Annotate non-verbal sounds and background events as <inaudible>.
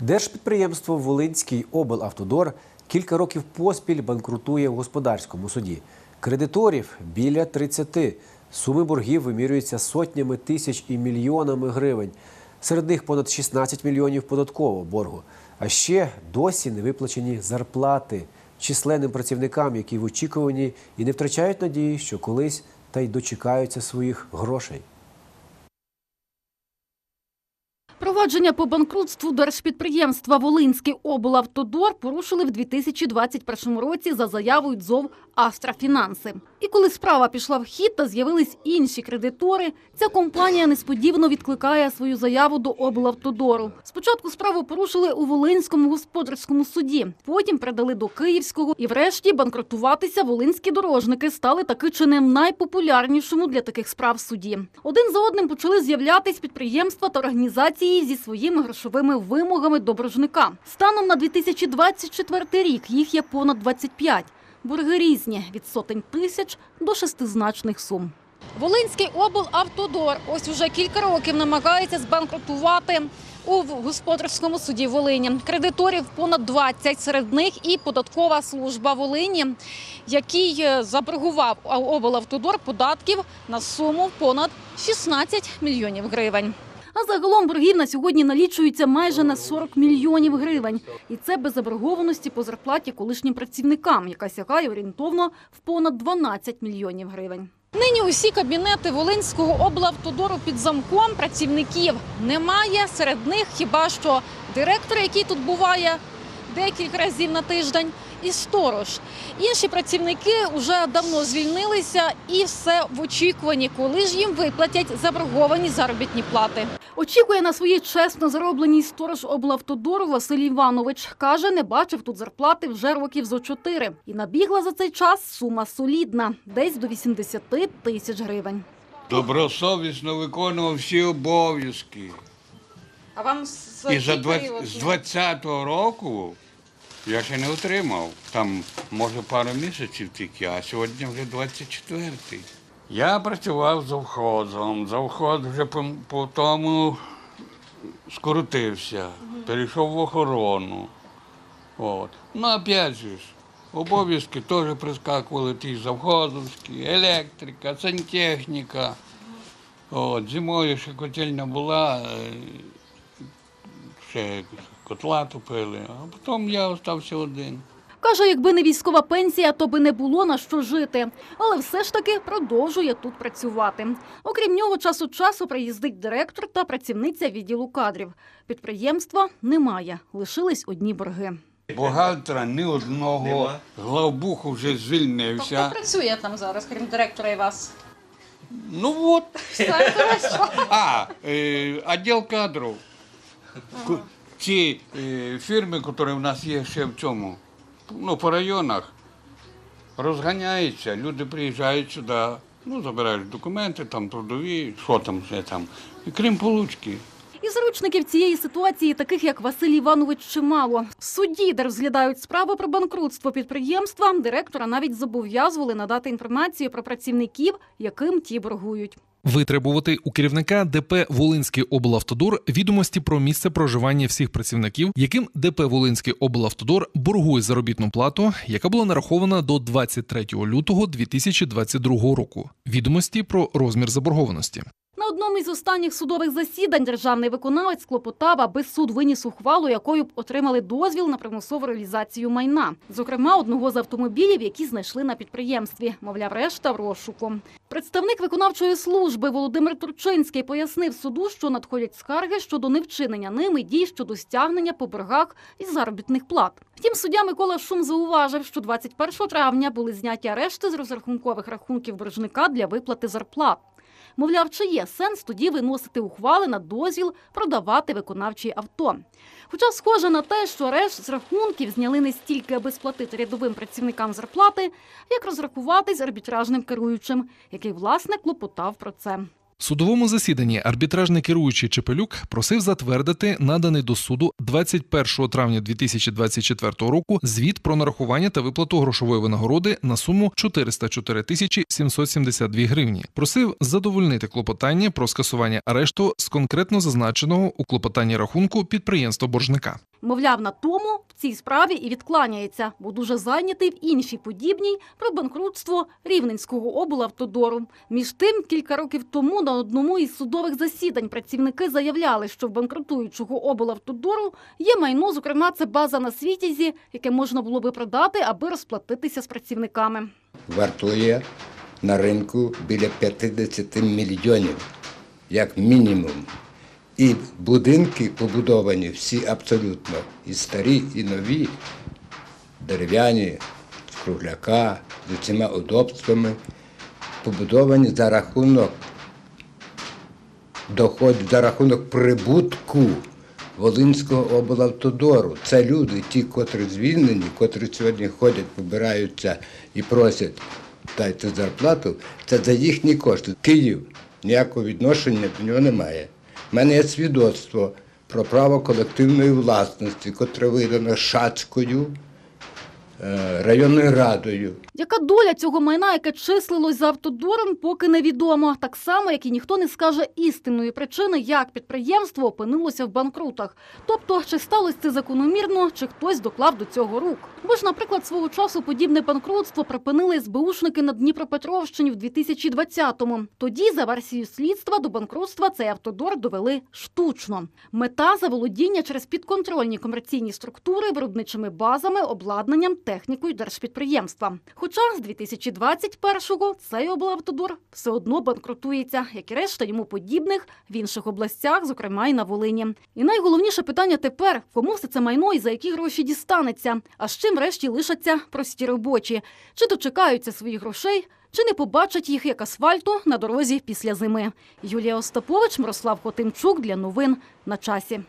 Держпідприємство Волинський облавтодор кілька років поспіль банкрутує в господарському суді. Кредиторів біля 30. Суми боргів вимірюються сотнями тисяч і мільйонами гривень. Серед них понад 16 мільйонів податкового боргу. А ще досі не виплачені зарплати численним працівникам, які в очікуванні і не втрачають надії, що колись та й дочекаються своїх грошей. Провадження по банкрутству держпідприємства Волинський облавтодор порушили в 2021 році за заявою ДЗОВ Астрафінанси. І коли справа пішла в хід та з'явились інші кредитори, ця компанія несподівано відкликає свою заяву до облавтодору. Спочатку справу порушили у Волинському господарському суді, потім передали до Київського і врешті банкрутуватися волинські дорожники стали таки чи не найпопулярнішому для таких справ суді. Один за одним почали з'являтись підприємства та організації зі своїми грошовими вимогами до боржника. Станом на 2024 рік їх є понад 25. Борги різні від сотень тисяч до шестизначних сум. Волинський облавтодор ось уже кілька років намагається збанкрутувати у господарському суді Волині. Кредиторів понад 20, серед них і податкова служба Волині, який е, заборгував облавтодор податків на суму понад 16 мільйонів гривень. А загалом боргів на сьогодні налічуються майже на 40 мільйонів гривень. І це без заборгованості по зарплаті колишнім працівникам, яка сягає орієнтовно в понад 12 мільйонів гривень. Нині усі кабінети Волинського облавтодору під замком працівників немає. Серед них хіба що директор, який тут буває декілька разів на тиждень, і сторож. Інші працівники вже давно звільнилися і все в очікуванні, коли ж їм виплатять заборговані заробітні плати. Очікує на свої чесно зароблені сторож облавтодору Василь Іванович. Каже, не бачив тут зарплати вже років зо чотири. І набігла за цей час сума солідна, десь до 80 тисяч гривень. Добросовісно виконував всі обов'язки. А вам І 20, з 20-го року я ще не отримав. Там, може, пару місяців тільки, а сьогодні вже 24-й. Я працював завхозом. Завхоз вже по, по тому скоротився, перейшов в охорону. От. Ну, опять же ж, обов'язки теж прискакували ті завхозовські, електрика, сантехніка. От, зимою ще котельня була, е, ще котла топили, а потім я залишився один. Каже, якби не військова пенсія, то би не було на що жити. Але все ж таки продовжує тут працювати. Окрім нього, час від часу приїздить директор та працівниця відділу кадрів. Підприємства немає, лишились одні борги. Бухгалтера ні одного, главбух вже звільнився. працює там зараз, крім директора і вас? Ну от. <laughs> А, е, відділ кадрів. Ку- Ці е, фірми, які в нас є ще в цьому, ну, по районах, розганяються, люди приїжджають сюди, ну, забирають документи, там трудові, що там ще там. І крім получки. І заручників цієї ситуації, таких як Василь Іванович, чимало. Судді, де розглядають справи про банкрутство підприємства, директора навіть зобов'язували надати інформацію про працівників, яким ті боргують. Витребувати у керівника ДП Волинський облавтодор відомості про місце проживання всіх працівників, яким ДП Волинський облавтодор боргує заробітну плату, яка була нарахована до 23 лютого 2022 року. Відомості про розмір заборгованості. Одному із останніх судових засідань державний виконавець клопотав, аби суд виніс ухвалу, якою б отримали дозвіл на примусову реалізацію майна, зокрема одного з автомобілів, які знайшли на підприємстві. Мовляв, решта в розшуку. Представник виконавчої служби Володимир Турчинський пояснив суду, що надходять скарги щодо невчинення ними дій щодо стягнення по боргах із заробітних плат. Втім, суддя Микола Шум зауважив, що 21 травня були зняті арешти з розрахункових рахунків боржника для виплати зарплат. Мовляв, чи є сенс тоді виносити ухвали на дозвіл продавати виконавчі авто. Хоча схоже на те, що арешт з рахунків зняли не стільки, аби сплатити рядовим працівникам зарплати, як розрахуватись арбітражним керуючим, який власне клопотав про це. Судовому засіданні арбітражний керуючий Чепелюк просив затвердити наданий до суду 21 травня 2024 року звіт про нарахування та виплату грошової винагороди на суму 404 тисячі 772 гривні. Просив задовольнити клопотання про скасування арешту з конкретно зазначеного у клопотанні рахунку підприємства боржника. Мовляв, на тому в цій справі і відкланяється, бо дуже зайнятий в іншій подібній про банкрутство Рівненського облавтодору. Між тим, кілька років тому на одному із судових засідань працівники заявляли, що в банкрутуючого облавтодору є майно, зокрема, це база на світязі, яке можна було би продати, аби розплатитися з працівниками. вартує на ринку біля 50 мільйонів, як мінімум. І будинки побудовані всі абсолютно, і старі, і нові, дерев'яні, з кругляка, з усіма удобствами, побудовані за рахунок доходів, за рахунок прибутку Волинського облавтодору. Це люди, ті, котрі звільнені, котрі сьогодні ходять, побираються і просять дайте зарплату, це за їхні кошти. Київ ніякого відношення до нього немає. У мене є свідоцтво про право колективної власності, котре видано Шацькою районною радою. Яка доля цього майна, яке числилось за автодором, поки невідомо. Так само, як і ніхто не скаже істинної причини, як підприємство опинилося в банкрутах. Тобто, чи сталося це закономірно, чи хтось доклав до цього рук. Бо ж, наприклад, свого часу подібне банкрутство припинили СБУшники на Дніпропетровщині в 2020-му. Тоді, за версією слідства, до банкрутства цей автодор довели штучно. Мета заволодіння через підконтрольні комерційні структури виробничими базами, обладнанням, технікою держпідприємства. Хоча з 2021-го цей облавтодор все одно банкрутується, як і решта йому подібних в інших областях, зокрема і на Волині. І найголовніше питання тепер: кому все це майно і за які гроші дістанеться? А з чим врешті лишаться прості робочі? Чи дочекаються своїх грошей? Чи не побачать їх як асфальту на дорозі після зими? Юлія Остапович, Мирослав Хотимчук для новин на часі.